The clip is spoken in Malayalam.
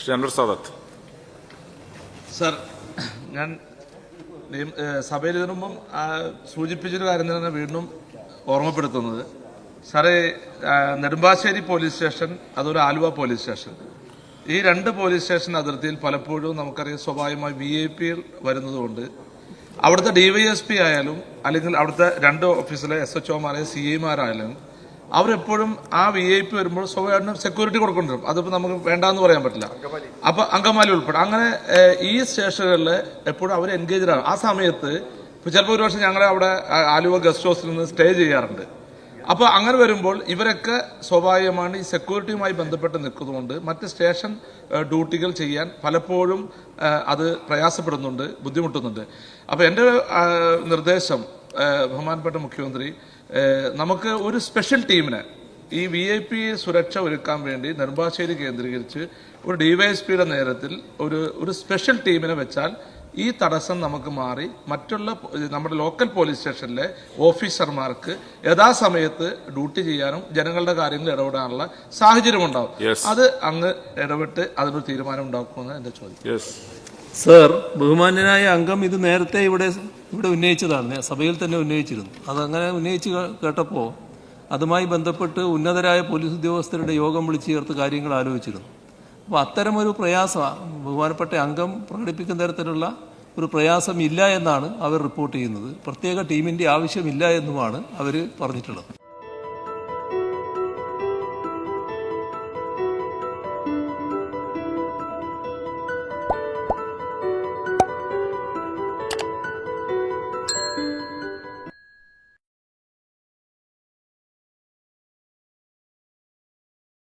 ശ്രീ അൻവർ സാദത്ത് സർ ഞാൻ സഭയിൽ ഇതിനു സൂചിപ്പിച്ചൊരു കാര്യം തന്നെ വീണ്ടും ഓർമ്മപ്പെടുത്തുന്നത്. സാറേ നെടുമ്പാശ്ശേരി പോലീസ് സ്റ്റേഷൻ അതൊരു ആലുവ പോലീസ് സ്റ്റേഷൻ. ഈ രണ്ട് പോലീസ് സ്റ്റേഷൻ അതിർത്തിയിൽ പലപ്പോഴും നമുക്കറിയാം സ്വാഭാവികമായി വി ഐ പി വരുന്നതുകൊണ്ട്. അവിടുത്തെ ഡിവൈഎസ്പി ആയാലും അല്ലെങ്കിൽ അവിടുത്തെ രണ്ട് ഓഫീസിലെ എസ് എച്ച് ഒമാരായ സി ഐമാരായാലും അവരെപ്പോഴും ആ വി ഐ പി വരുമ്പോൾ സ്വാഭാവികമായിട്ടും സെക്യൂരിറ്റി കൊടുക്കേണ്ടി വരും അതിപ്പോൾ നമുക്ക് വേണ്ടാന്ന് പറയാൻ പറ്റില്ല. അപ്പൊ അങ്കമാലി ഉൾപ്പെടെ. അങ്ങനെ ഈ സ്റ്റേഷനുകളിൽ എപ്പോഴും അവർ എൻഗേജ്ഡ് ആണ് ആ സമയത്ത് ഇപ്പൊ ചിലപ്പോൾ ഒരു പക്ഷേ ഞങ്ങളെ അവിടെ ആലുവ ഗസ്റ്റ് ഹൗസിൽ നിന്ന് സ്റ്റേ ചെയ്യാറുണ്ട്. അപ്പോൾ അങ്ങനെ വരുമ്പോൾ ഇവരൊക്കെ സ്വാഭാവികമാണ് ഈ സെക്യൂരിറ്റിയുമായി ബന്ധപ്പെട്ട് നിൽക്കുന്നതുകൊണ്ട് മറ്റ് സ്റ്റേഷൻ ഡ്യൂട്ടികൾ ചെയ്യാൻ പലപ്പോഴും അത് പ്രയാസപ്പെടുന്നുണ്ട് ബുദ്ധിമുട്ടുന്നുണ്ട്. അപ്പോൾ എന്റെ നിർദ്ദേശം ബഹുമാനപ്പെട്ട മുഖ്യമന്ത്രി നമുക്ക് ഒരു സ്പെഷ്യൽ ടീമിനെ ഈ വി ഐ പി സുരക്ഷ ഒരുക്കാൻ വേണ്ടി നെടുമ്പാശ്ശേരി കേന്ദ്രീകരിച്ച് ഒരു ഡിവൈഎസ്പിയുടെ നേരത്തിൽ ഒരു ഒരു സ്പെഷ്യൽ ടീമിനെ വെച്ചാൽ ഈ തടസ്സം നമുക്ക് മാറി മറ്റുള്ള നമ്മുടെ ലോക്കൽ പോലീസ് സ്റ്റേഷനിലെ ഓഫീസർമാർക്ക് യഥാസമയത്ത് ഡ്യൂട്ടി ചെയ്യാനും ജനങ്ങളുടെ കാര്യങ്ങൾ ഇടപെടാനുള്ള സാഹചര്യം ഉണ്ടാവും അത് അങ്ങ് ഇടപെട്ട് അതിനൊരു തീരുമാനം ഉണ്ടാക്കുമെന്ന് എന്റെ ചോദ്യം. സർ ബഹുമാന്യനായ അംഗം ഇത് നേരത്തെ ഇവിടെ ഇവിടെ ഉന്നയിച്ചതാണ്. സഭയിൽ തന്നെ ഉന്നയിച്ചിരുന്നു. അതങ്ങനെ ഉന്നയിച്ച് കേട്ടപ്പോൾ അതുമായി ബന്ധപ്പെട്ട് ഉന്നതരായ പോലീസ് ഉദ്യോഗസ്ഥരുടെ യോഗം വിളിച്ചു ചേർത്ത് കാര്യങ്ങൾ ആലോചിച്ചിരുന്നു. അപ്പോൾ അത്തരമൊരു പ്രയാസം ബഹുമാനപ്പെട്ട അംഗം പ്രകടിപ്പിക്കുന്ന തരത്തിലുള്ള ഒരു പ്രയാസം ഇല്ല എന്നാണ് അവർ റിപ്പോർട്ട് ചെയ്യുന്നത്. പ്രത്യേക ടീമിന്റെ ആവശ്യമില്ല എന്നുമാണ് അവർ പറഞ്ഞിട്ടുള്ളത്.